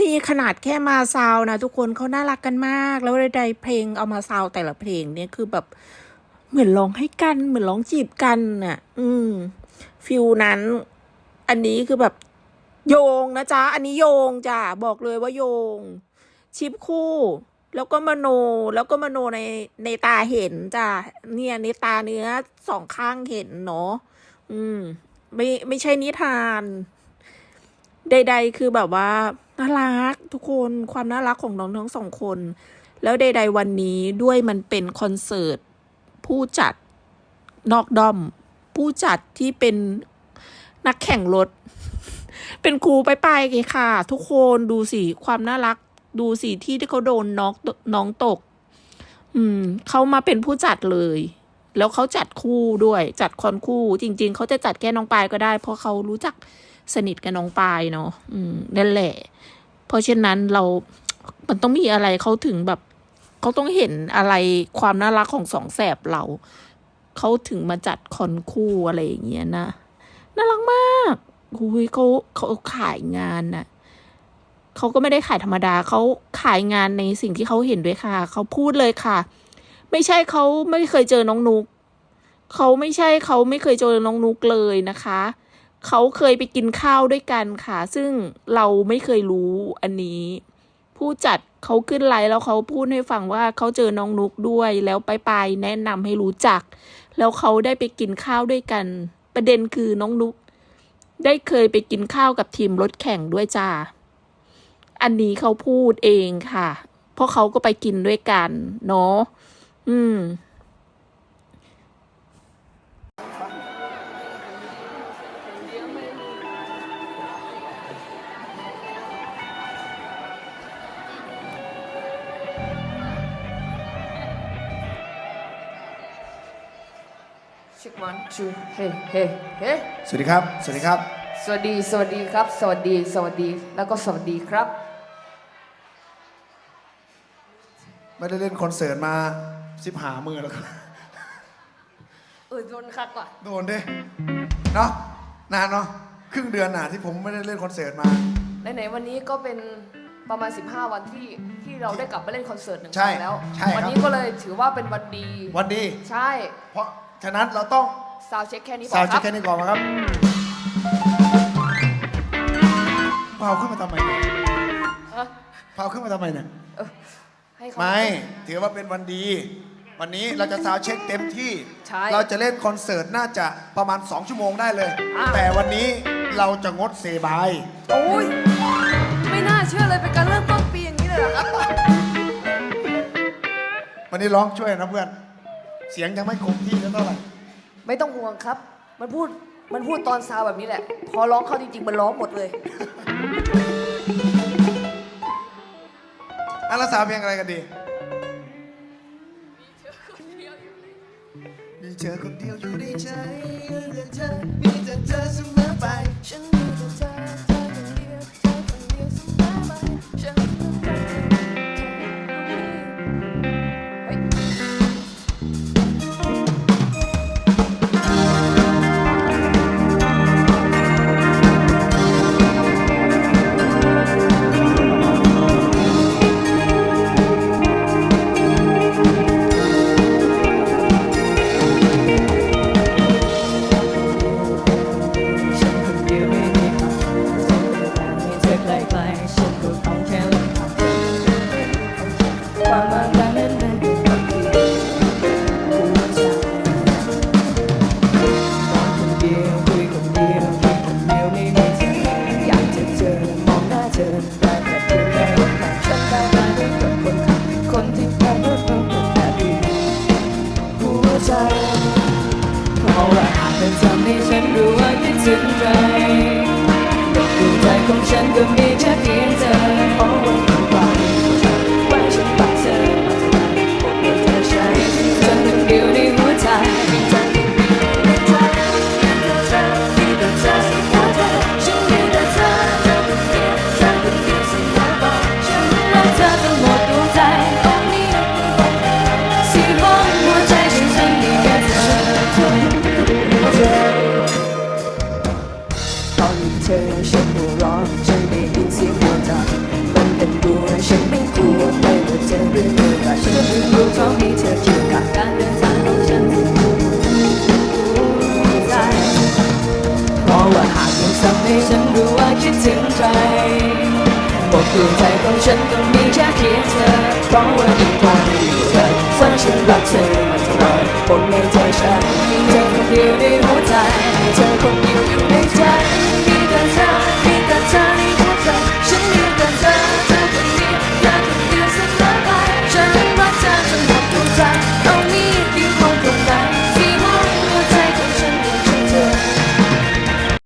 นี่ขนาดแค่มาซาวนะทุกคนเขาน่ารักกันมาก แล้วใดๆเพลงเอามาซาวแต่ละเพลงเนี่ยคือแบบเหมือนร้องให้กัน เหมือนร้องจีบกันน่ะ อืมฟิลนั้น อันนี้คือแบบโยงนะจ๊ะ อันนี้โยงจ้ะบอกเลยว่าโยง ชิปคู่ แล้วก็มโน แล้วก็มโนในในตาเห็นจ้ะเนี่ยในตาเนื้อสองข้างเห็นเนาะอืม ไม่ไม่ใช่นิทาน ใด ๆ คือแบบว่า น่ารักทุกคนความน่ารักของน้องทั้งสองคน แล้วใดๆวันนี้ด้วยมันเป็นคอนเสิร์ตผู้จัดนอกดอม ผู้จัดที่เป็นนักแข่งรถ เป็นครูไปไปๆไงค่ะ ทุกคนดูสิความน่ารัก ดูสิที่ที่เขาโดนน้องน้องตก อืมเขามาเป็นผู้จัดเลย แล้วเขาจัดคู่ด้วย จัดคอนคู่ จริง ๆเขาจะจัดแค่น้องปายก็ได้ เพราะเขารู้จัก สนิทกับน้องปายเนาะอืมนั่นแหละ เพราะฉะนั้นเรา มันต้องมีอะไรเขาถึงแบบเขาต้องเห็นอะไรความน่ารักของสองแสบเรา เขาถึงมาจัดคอนคู่อะไรอย่างเงี้ยนะ น่ารักมากหุยเขาเขาขายงานน่ะเขาก็ไม่ได้ขายธรรมดา เขาขายงานในสิ่งที่เขาเห็นด้วยค่ะ เขาพูดเลยค่ะ ไม่ใช่เขาไม่เคยเจอน้องนุก เขาไม่ใช่เขาไม่เคยเจอน้องนุกเลยนะคะ เขาเคยไปกินข้าวด้วยกันค่ะ ซึ่งเราไม่เคยรู้อันนี้ ผู้จัดเขาขึ้นไลฟ์แล้วเขาพูดให้ฟังว่าเขาเจอน้องนุกด้วย แล้วไปไปๆแนะนำให้รู้จัก แล้วเขาได้ไปกินข้าวด้วยกัน ประเด็นคือน้องนุก ได้เคยไปกินข้าวกับทีมรถแข่งด้วยจ้าอันนี้เขาพูดเองค่ะ เพราะเขาก็ไปกินด้วยกัน เนาะอืม เช็ควันชูเฮ้เฮ้เฮ้สวัสดีครับ สวัสดีครับ สวัสดี สวัสดีครับ สวัสดี สวัสดี แล้วก็สวัสดีครับ ไม่ได้เล่นคอนเสิร์ตมาสิบหามือแล้วครับ เออโดนคักว่ะโดนดิเนาะนานเนาะครึ่งเดือนน่ะที่ผมไม่ได้เล่นคอนเสิร์ตมา ไหนๆวันนี้ก็เป็นประมาณ 15 วันที่ที่เราได้กลับมาเล่นคอนเสิร์ตหนึ่งคใช่รั้งแล้ว ใช่ครับ วันี้ก็เลยถือว่าเป็นวันดี วันดี ใช่ เพราะ ฉะนั้นเราต้องซาวเช็คแค่นี้พสาอวคเช็รัคบแค่นี้ก่อนนะครับเผาขึ้นมาทำไมเนี่ยเอ้อเผาขึ้นมาทำไมเนี่ยเออให้เขา ไม่ถือว่าเป็นวันดี วันนี้เราจะซาวเช็คเต็มที่ ใช่เราจะเล่นคอนเสิร์ตน่าจะประมาณ 2 ชั่วโมงได้เลย อะ แต่วันนี้เราจะงดเซบาย โอ้ยไม่น่าเชื่อเลยเป็นการเริ่มต้นปีอย่างนี้เลยเหรอครับวันนี้ร้องช่วยนะเพื่อน เสียงยังไม่คงที่เท่าไหร่ ไม่ต้องห่วงครับ มันพูด มันพูดตอนซาวแบบนี้แหละ พอร้องเข้าจริง ๆ มันร้องหมดเลย อันละสาวเพลงอะไรกันดี มีเธอคนเดียวอยู่ในใจมีแต่เธอมีแต่เธอเสมอไปฉัน สิ้ใจดดวงใจของฉันก็มีแค่เพียง ฉันได้ยินเสียงหัวใจมันเป็นตัวฉันไม่กลัวไม่ว่าจะเรื่องอะฉันจะเรู้ท้องที่เธอเกี่ขับการเดินทางของฉันเพราะว่าหากมันทำให้ฉันรู้ว่าคิดถึงใครกดวใจของฉันก็มีแค่เพียงเธอเพราะว่าเป็นที่เธอฝันฉันรักเธอมาตลอดผมในใจฉันมีเธอคนดียวในหัวใจเธอคง